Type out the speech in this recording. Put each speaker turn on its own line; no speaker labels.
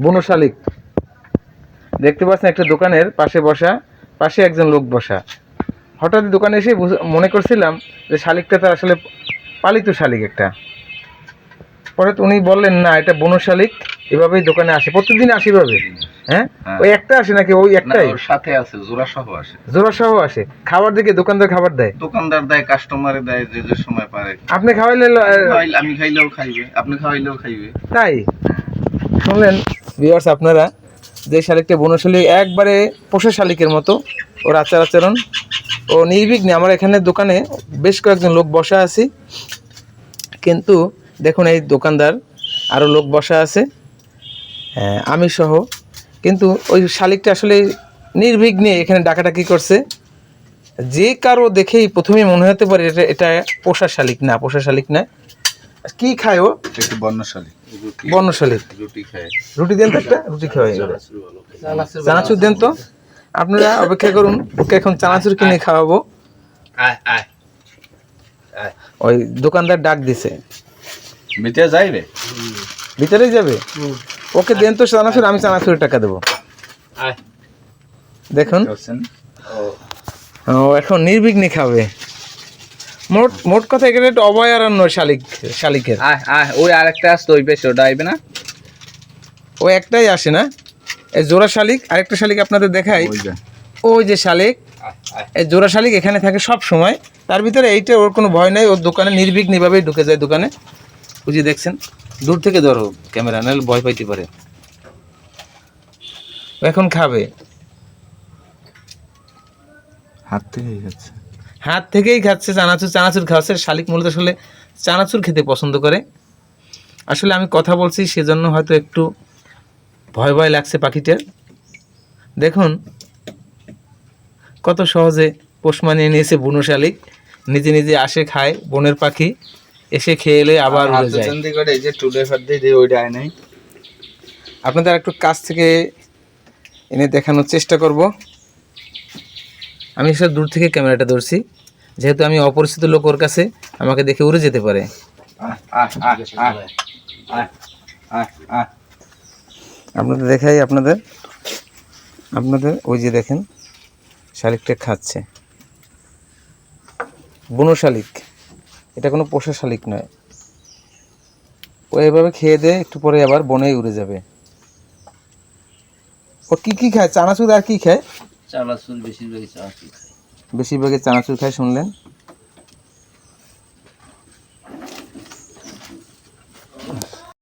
বুনো শালিক। দেখতে পাচ্ছেন একটা দোকানের পাশে বসা পাশে একজন লোক বসা। হঠাৎ দোকানে এসে মনে করছিলাম যে শালিকটা তো আসলে পালিত শালিক একটা। পরে উনি বললেন না এটা বুনো শালিক এভাবেই দোকানে আসে প্রতিদিন আসে এভাবে। হ্যাঁ?
হ্যাঁ।
ওই একটা আসে নাকি ওই একটাই?
সাথে আসে জোড়া সহ আসে।
জোড়া সহ আসে। খাবার দিকে দোকানদার খাবার দেয়?
দোকানদার দেয় কাস্টমারে দেয় যে যে সময় পারে।
আপনি খাওয়াইলে-
আমি খাইলেও খাইবে আপনি খাওয়াইলেও খাইবে।
তাই? শুনলেন ভিউয়ার্স আপনারা যে শালিকটা বন্য শালিক একবারে পোষা শালিকের মতো ওর আচার আচরণ, ও নির্বিঘ্নে আমার এখানে দোকানে বেশ কয়েকজন লোক বসা আছি। কিন্তু দেখুন এই দোকানদার আরও লোক বসা আছে আমি সহ। কিন্তু ওই শালিকটা আসলে নির্বিঘ্নে এখানে ডাকাডাকি করছে। যে কারও দেখেই প্রথমেই মনে হতে পারে এটা এটা পোষা শালিক না, পোষা শালিক না। কি খায় ও?
একটু বর্ণশালী।
শালিক
রুটি খায়।
রুটি দেন তো একটা? রুটি খাওয়াই চানাচুর দেন তো? আপনারা অপেক্ষা করুন ওকে এখন চানাচুর কিনে খাওয়াবো।
আয় আয়।
ওই দোকানদার ডাক দিছে।
মিটে যাইবে?
ভিতরেই যাবে? ওকে দেন তো চানাচুর আমি চানাচুরের টাকা দেবো। দেখুন। ও এখন নির্বিঘ্নে খাবে। মোট মোট কথা এখানে একটা অভয়ারণ্য শালিক শালিকের।
আয় ওই আরেকটা আসতো ওই বেশি ওটা আইবে না?
ও একটাই আসে না? এই জোড়া শালিক আরেকটা শালিক আপনাদের দেখাই।
ওই যে।
ওই যে শালিক। এই জোড়া শালিক এখানে থাকে সব সময়। তার ভিতরে এইটা ওর কোনো ভয় নাই ওর দোকানে নির্বিঘ্নভাবেই ঢুকে যায় দোকানে। বুঝি দেখছেন দূর থেকে ধরো ক্যামেরা নাহলে ভয় পাইতে পারে। ও এখন খাবে।
হাত থেকে যাচ্ছে
হাত থেকেই খাচ্ছে চানাচুর চানাচুর খাচ্ছে শালিক মূলত আসলে চানাচুর খেতে পছন্দ করে। আসলে আমি কথা বলছি সেজন্য হয়তো একটু ভয় ভয় লাগছে পাখিটার। দেখুন, কত সহজে পোষ মানিয়ে নিয়েছে বুনো শালিক। নিজে নিজে আসে, খায়, বনের পাখি, এসে খেয়ে এলে আবার
আয়
আপনাদের একটু কাছ থেকে এনে দেখানোর চেষ্টা করব। আমি সব দূর থেকে ক্যামেরাটা ধরছি। যেহেতু আমি অপরিচিত লোক ওর কাছে, আমাকে দেখে উড়ে যেতে পারে। আপনাদের দেখাই, আপনাদের? আপনাদের? ওই যে দেখেন, শালিকটা খাচ্ছে। বুনো শালিক। এটা কোনো পোষা শালিক নয়। ও এভাবে খেয়ে দেয় একটু পরে আবার বনেই উড়ে যাবে। ও কি কি খায়? চানাচুর আর কি খায়?
চালাচুল বেশিরভাগই চানাচুর
বেশিরভাগই চানাচুর খায় শুনলেন?